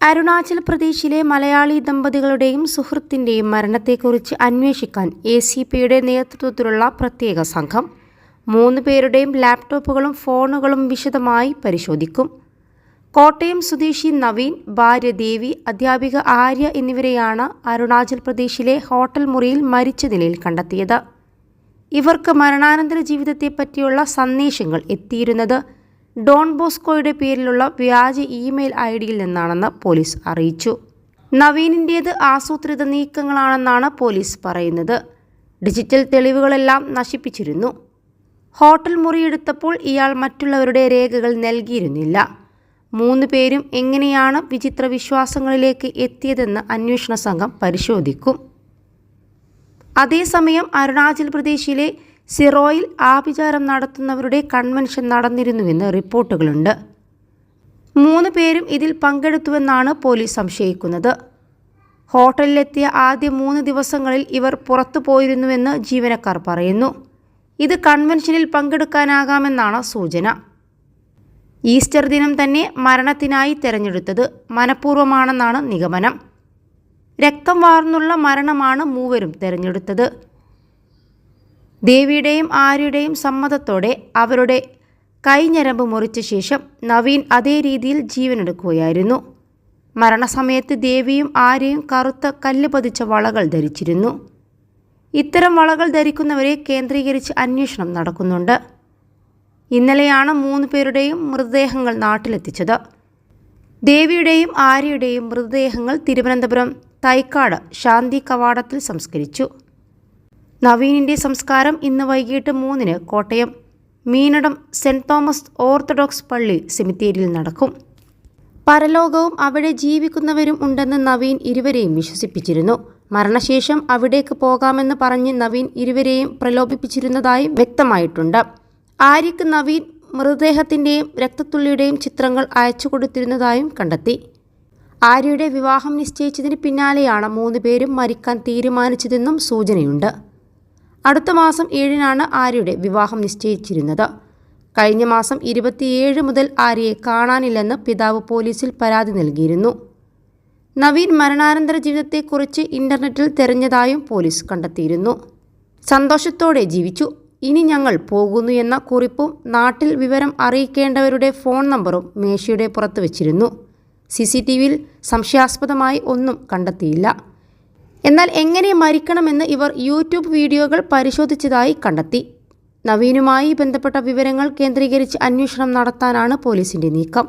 അരുണാചൽ പ്രദേശിലെ മലയാളി ദമ്പതികളുടെയും സുഹൃത്തിന്റെയും മരണത്തെക്കുറിച്ച് അന്വേഷിക്കാൻ എ സി പിയുടെ നേതൃത്വത്തിലുള്ള പ്രത്യേക സംഘം മൂന്ന് പേരുടെയും ലാപ്ടോപ്പുകളും ഫോണുകളും വിശദമായി പരിശോധിക്കും. കോട്ടയം സ്വദേശി നവീൻ ഭാര്യ ദേവി അധ്യാപിക ആര്യ എന്നിവരെയാണ് അരുണാചൽ പ്രദേശിലെ ഹോട്ടൽ മുറിയിൽ മരിച്ച നിലയിൽ കണ്ടെത്തിയത്. ഇവർക്ക് മരണാനന്തര ജീവിതത്തെപ്പറ്റിയുള്ള സന്ദേശങ്ങൾ എത്തിയിരുന്നത് ഡോൺ ബോസ്കോയുടെ പേരിലുള്ള വ്യാജ ഇമെയിൽ ഐ ഡിയിൽ നിന്നാണെന്ന് പോലീസ് അറിയിച്ചു. നവീനിന്റേത് ആസൂത്രിത നീക്കങ്ങളാണെന്നാണ് പോലീസ് പറയുന്നത്. ഡിജിറ്റൽ തെളിവുകളെല്ലാം നശിപ്പിച്ചിരുന്നു. ഹോട്ടൽ മുറിയെടുത്തപ്പോൾ ഇയാൾ മറ്റുള്ളവരുടെ രേഖകൾ നൽകിയിരുന്നില്ല. മൂന്ന് പേരും എങ്ങനെയാണ് വിചിത്ര വിശ്വാസങ്ങളിലേക്ക് എത്തിയതെന്ന് അന്വേഷണ സംഘം പരിശോധിക്കും. അതേസമയം അരുണാചൽ പ്രദേശിലെ സിറോയിൽ ആഭിചാരം നടത്തുന്നവരുടെ കൺവെൻഷൻ നടന്നിരുന്നുവെന്ന് റിപ്പോർട്ടുകളുണ്ട്. മൂന്ന് പേരും ഇതിൽ പങ്കെടുത്തുവെന്നാണ് പോലീസ് സംശയിക്കുന്നത്. ഹോട്ടലിലെത്തിയ ആദ്യ മൂന്ന് ദിവസങ്ങളിൽ ഇവർ പുറത്തു പോയിരുന്നുവെന്ന് ജീവനക്കാർ പറയുന്നു. ഇത് കൺവെൻഷനിൽ പങ്കെടുക്കാനാകാമെന്നാണ് സൂചന. ഈസ്റ്റർ ദിനം തന്നെ മരണത്തിനായി തെരഞ്ഞെടുത്തത് മനഃപൂർവമാണെന്നാണ് നിഗമനം. രക്തം വാർന്നുള്ള മരണമാണ് മൂവരും തെരഞ്ഞെടുത്തത്. ദേവിയുടെയും ആര്യയുടെയും സമ്മതത്തോടെ അവരുടെ കൈഞ്ഞരമ്പ് മുറിച്ച ശേഷം നവീൻ അതേ രീതിയിൽ ജീവനെടുക്കുകയായിരുന്നു. മരണസമയത്ത് ദേവിയും ആര്യയും കറുത്ത കല്ല് പതിച്ച വളകൾ ധരിച്ചിരുന്നു. ഇത്തരം വളകൾ ധരിക്കുന്നവരെ കേന്ദ്രീകരിച്ച് അന്വേഷണം നടക്കുന്നുണ്ട്. ഇന്നലെയാണ് മൂന്ന് പേരുടെയും മൃതദേഹങ്ങൾ നാട്ടിലെത്തിച്ചത്. ദേവിയുടെയും ആര്യയുടെയും മൃതദേഹങ്ങൾ തിരുവനന്തപുരം തൈക്കാട് ശാന്തി കവാടത്തിൽ സംസ്കരിച്ചു. നവീനിന്റെ സംസ്കാരം ഇന്ന് വൈകിട്ട് മൂന്നിന് Kottayam Meenadam saint Thomas Orthodox പള്ളി സെമിത്തേരിയിൽ നടക്കും. പരലോകവും അവിടെ ജീവിക്കുന്നവരും ഉണ്ടെന്ന് നവീൻ ഇരുവരെയും വിശ്വസിപ്പിച്ചിരുന്നു. മരണശേഷം അവിടേക്ക് പോകാമെന്ന് പറഞ്ഞ് നവീൻ ഇരുവരെയും പ്രലോഭിപ്പിച്ചിരുന്നതായും വ്യക്തമായിട്ടുണ്ട്. ആര്യക്ക് നവീൻ മൃതദേഹത്തിന്റെയും രക്തത്തുള്ളിയുടെയും ചിത്രങ്ങൾ അയച്ചു കൊടുത്തിരുന്നതായും കണ്ടെത്തി. ആര്യയുടെ വിവാഹം നിശ്ചയിച്ചതിന് പിന്നാലെയാണ് മൂന്ന് പേരും മരിക്കാൻ തീരുമാനിച്ചതെന്നും സൂചനയുണ്ട്. അടുത്ത മാസം ഏഴിനാണ് ആര്യയുടെ വിവാഹം നിശ്ചയിച്ചിരുന്നത്. കഴിഞ്ഞ മാസം ഇരുപത്തിയേഴ് മുതൽ ആര്യയെ കാണാനില്ലെന്ന് പിതാവ് പോലീസിൽ പരാതി നൽകിയിരുന്നു. നവീൻ മരണാനന്തര ജീവിതത്തെക്കുറിച്ച് ഇന്റർനെറ്റിൽ തെരഞ്ഞതായും പോലീസ് കണ്ടെത്തിയിരുന്നു. സന്തോഷത്തോടെ ജീവിച്ചു. ഇനി ഞങ്ങൾ പോകുന്നു എന്ന കുറിപ്പും നാട്ടിൽ വിവരം അറിയിക്കേണ്ടവരുടെ ഫോൺ നമ്പറും മേശയുടെ പുറത്ത് വെച്ചിരുന്നു. സി സി ടി വിയിൽ സംശയാസ്പദമായി ഒന്നും കണ്ടെത്തിയില്ല. എന്നാൽ എങ്ങനെ മരിക്കണമെന്ന് ഇവർ യൂട്യൂബ് വീഡിയോകൾ പരിശോധിച്ചതായി കണ്ടെത്തി. നവീനുമായി ബന്ധപ്പെട്ട വിവരങ്ങൾ കേന്ദ്രീകരിച്ച് അന്വേഷണം നടത്താനാണ് പോലീസിന്റെ നീക്കം.